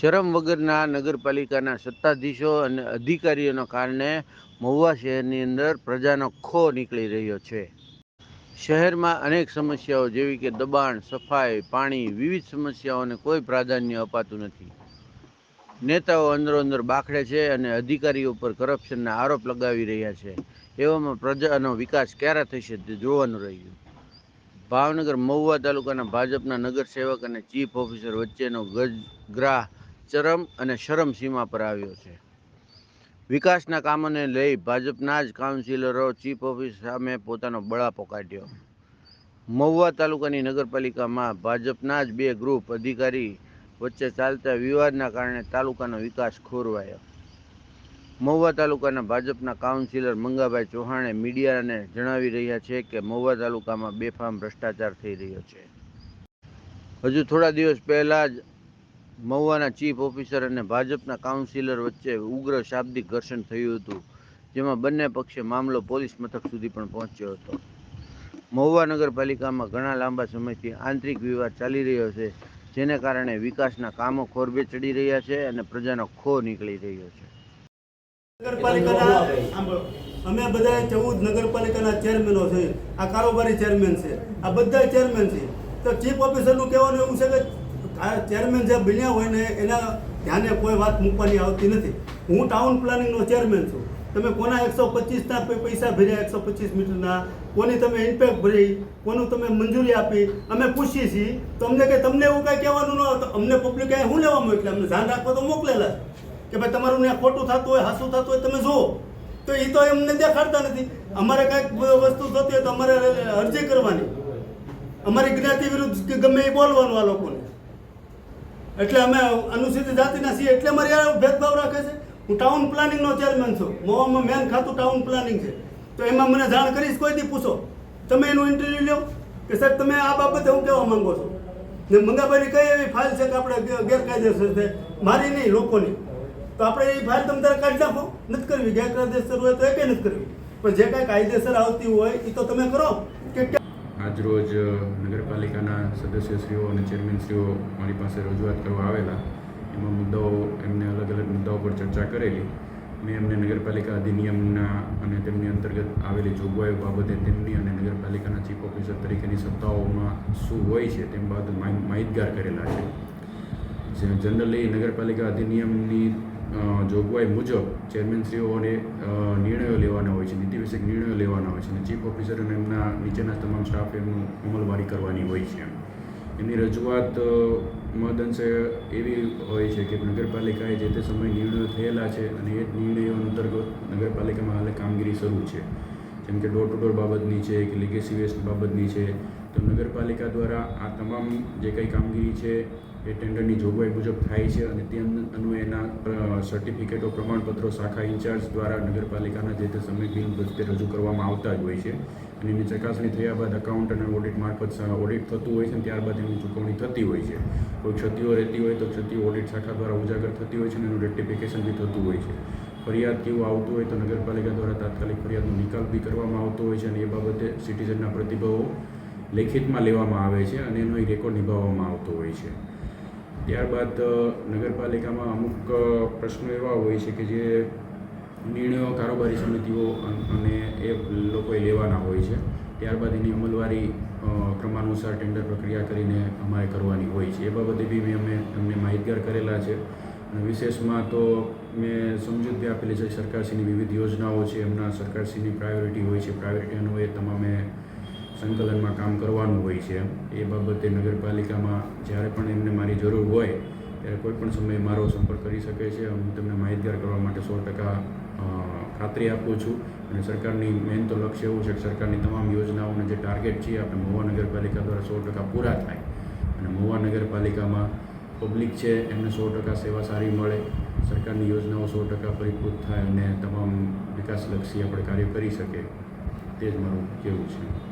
શરમ વગરના નગરપાલિકાના સત્તાધીશો અને અધિકારીઓના કારણે મહુવા શહેરની અંદર પ્રજાનો ખો નીકળી રહ્યો છે. શહેરમાં અનેક સમસ્યાઓ જેવી કે દબાણ, સફાઈ, પાણી વિવિધ સમસ્યાઓને કોઈ પ્રાધાન્ય અપાતું નથી. નેતાઓ અંદરો બાખડે છે અને અધિકારીઓ પર કરપ્શનના આરોપ લગાવી રહ્યા છે. એવામાં પ્રજાનો વિકાસ ક્યારે થશે તે જોવાનું રહ્યું. ભાવનગર મહુવા તાલુકાના ભાજપના નગરસેવક અને ચીફ ઓફિસર વચ્ચેનો ગજગ્રાહ ચરમ અને શરમ સીમા પર આવ્યો છે. વિકાસના કામોને લઈ ભાજપના જ કાઉન્સિલરો, ચીફ ઓફિસ સામે પોતાનો બળાપો કાઢ્યો. મહુવા તાલુકાની નગરપાલિકામાં ભાજપના જ બે ગ્રુપ અધિકારી વચ્ચે ચાલતા વિવાદના કારણે તાલુકાનો વિકાસ ખોરવાયો. મહુવા તાલુકાના ભાજપના કાઉન્સિલર મંગાભાઈ ચૌહાણે મીડિયાને જણાવી રહ્યા છે કે મહુવા તાલુકામાં બેફામ ભ્રષ્ટાચાર થઈ રહ્યો છે. હજુ થોડા દિવસ પહેલાં જ મહુવાના ચીફ ઓફિસર અને ભાજપના કાઉન્સિલર વચ્ચે ઉગ્ર શાબ્દિક ઘર્ષણ થયું હતું, જેમાં બંને પક્ષે મામલો પોલીસ મથક સુધી પણ પહોંચ્યો હતો. મહુવા નગરપાલિકામાં ઘણા લાંબા સમયથી આંતરિક વિવાદ ચાલી રહ્યો છે, જેને કારણે વિકાસના કામો ખોરબે ચડી રહ્યા છે અને પ્રજાનો ખો નીકળી રહ્યો છે. અમે બધા ચૌદ નગરપાલિકાના ચેરમેનો છે આ કારોબારી ચેરમેન છે. આ બધા ચેરમેન છે. તો ચીફ ઓફિસરનું કહેવાનું એવું છે કે આ ચેરમેન જે બન્યા હોય ને, એના ધ્યાને કોઈ વાત મૂકવાની આવતી નથી. હું ટાઉન પ્લાનિંગનો ચેરમેન છું. તમે કોના એકસો પચીસના પૈસા ભર્યા એકસો પચીસ મીટરના? કોની તમે ઇમ્પેક્ટ ભરી? કોનું તમે મંજૂરી આપી? અમે પૂછીએ છીએ. તો અમને કે તમને એવું કાંઈ કહેવાનું ન હોય તો અમને પબ્લિક અહીં શું લેવા મોકલે અમને ધ્યાન રાખવા તો મોકલેલા કે ભાઈ તમારું ત્યાં ખોટું થતું હોય, હાસું થતું હોય, તમે જુઓ. તો એ તો એમને દેખાડતા નથી. અમારે કાંઈક વસ્તુ થતી હોય તો અમારે અરજી કરવાની. અમારી જ્ઞાતિ વિરુદ્ધ ગમે એ બોલવાનું આ લોકોને. એટલે અમે અનુસૂચિત જાતિના છીએ એટલે મારી ભેદભાવ રાખે છે. હું ટાઉન પ્લાનિંગનો ચેરમેન છું. મોવામાં મેન ખાતું ટાઉન પ્લાનિંગ છે. તો એમાં મને જાણ કરીશ, કોઈ દી પૂછો. તમે એનું ઇન્ટરવ્યુ લ્યો. કે સાહેબ, તમે આ બાબતે હું કહેવા માંગો છો? ને મંગાભાઈની કઈ એવી ફાઇલ છે કે આપણે ગેરકાયદેસર છે? મારી નહીં, લોકોની. તો આપણે એ ફાઇલ તમે તારે કાઢી નાખો. નથી કરવી. ગેરકાયદેસર હોય તો એ કંઈ નથી કરવી. પણ જે કાંઈ કાયદેસર આવતી હોય એ તો તમે કરો. આજરોજ નગરપાલિકાના સદસ્યશ્રીઓ અને ચેરમેનશ્રીઓ મારી પાસે રજૂઆત કરવા આવેલા. એમાં મુદ્દાઓ, એમને અલગ અલગ મુદ્દાઓ પર ચર્ચા કરેલી. મેં એમને નગરપાલિકા અધિનિયમના અને તેમની અંતર્ગત આવેલી જોગવાઈઓ બાબતે તેમની અને નગરપાલિકાના ચીફ ઓફિસર તરીકેની સત્તાઓમાં શું હોય છે તેમ બાબતે માહિ- માહિતગાર કરેલા છે. જનરલી નગરપાલિકા અધિનિયમની જોગવાઈ મુજબ ચેરમેનશ્રીઓને નિર્ણયો લેવાના હોય છે, નીતિ વિષયક નિર્ણયો લેવાના હોય છે અને ચીફ ઓફિસર અને એમના નીચેના તમામ સ્ટાફ એમનું અમલવારી કરવાની હોય છે એમની રજૂઆત મહદઅંશે એવી હોય છે કે નગરપાલિકાએ જે તે સમયે નિર્ણયો થયેલા છે અને એ જ નિર્ણયો અંતર્ગત નગરપાલિકામાં હાલે કામગીરી શરૂ છે. જેમ કે ડોર ટુ ડોર બાબતની છે કે લીગેસી વેસ્ટ બાબતની છે તો નગરપાલિકા દ્વારા આ તમામ જે કંઈ કામગીરી છે, એ ટેન્ડરની જોગવાઈ મુજબ થાય છે અને તે અન્વયે એના સર્ટિફિકેટો પ્રમાણપત્રો શાખા ઇન્ચાર્જ દ્વારા નગરપાલિકાના જે તે સમય બિલ વખતે રજૂ કરવામાં આવતા જ હોય છે. અને એની ચકાસણી થયા બાદ અકાઉન્ટ અને ઓડિટ મારફત ઓડિટ થતું હોય છે અને ત્યારબાદ એની ચૂકવણી થતી હોય છે. કોઈ ક્ષતિઓ રહેતી હોય તો ક્ષતિઓ ઓડિટ શાખા દ્વારા ઉજાગર થતી હોય છે અને એનું રેક્ટિફિકેશન બી થતું હોય છે. ફરિયાદ કેવું આવતું હોય તો નગરપાલિકા દ્વારા તાત્કાલિક ફરિયાદનો નિકાલ બી કરવામાં આવતો હોય છે અને એ બાબતે સિટીઝનના પ્રતિભાવો લેખિતમાં લેવામાં આવે છે અને એનો એ રેકોર્ડ નિભાવવામાં આવતો હોય છે. ત્યારબાદ નગરપાલિકામાં અમુક પ્રશ્નો એવા હોય છે કે જે નિર્ણયો કારોબારી સમિતિઓ અને એ લોકોએ લેવાના હોય છે. ત્યારબાદ એની અમલવારી ક્રમાનુસાર ટેન્ડર પ્રક્રિયા કરીને અમારે કરવાની હોય છે. એ બાબતે બી મેં અમે અમને માહિતગાર કરેલા છે. અને વિશેષમાં તો મેં સમજૂતી આપેલી છે સરકારશ્રીની વિવિધ યોજનાઓ છે. એમના સરકારશ્રીની પ્રાયોરિટી હોય છે. પ્રાયોરિટી અન્વયે તમામે સંકલનમાં કામ કરવાનું હોય છે. એ બાબતે નગરપાલિકામાં જ્યારે પણ એમને મારી જરૂર હોય, ત્યારે કોઈ પણ સમયે મારો સંપર્ક કરી શકે છે. હું તમને માહિતગાર કરવા માટે સો ટકા ખાતરી આપું છું. અને સરકારની મેન તો લક્ષ્ય એવું છે કે સરકારની તમામ યોજનાઓને જે ટાર્ગેટ છે આપણે મહુવા નગરપાલિકા દ્વારા સો ટકા પૂરા થાય. અને મહુવા નગરપાલિકામાં પબ્લિક છે, એમને સો ટકા સેવા સારી મળે. સરકારની યોજનાઓ સો ટકા પરિપૂર્ણ થાય અને તમામ વિકાસલક્ષી આપણે કાર્ય કરી શકીએ. તે જ મારું કહેવું છે.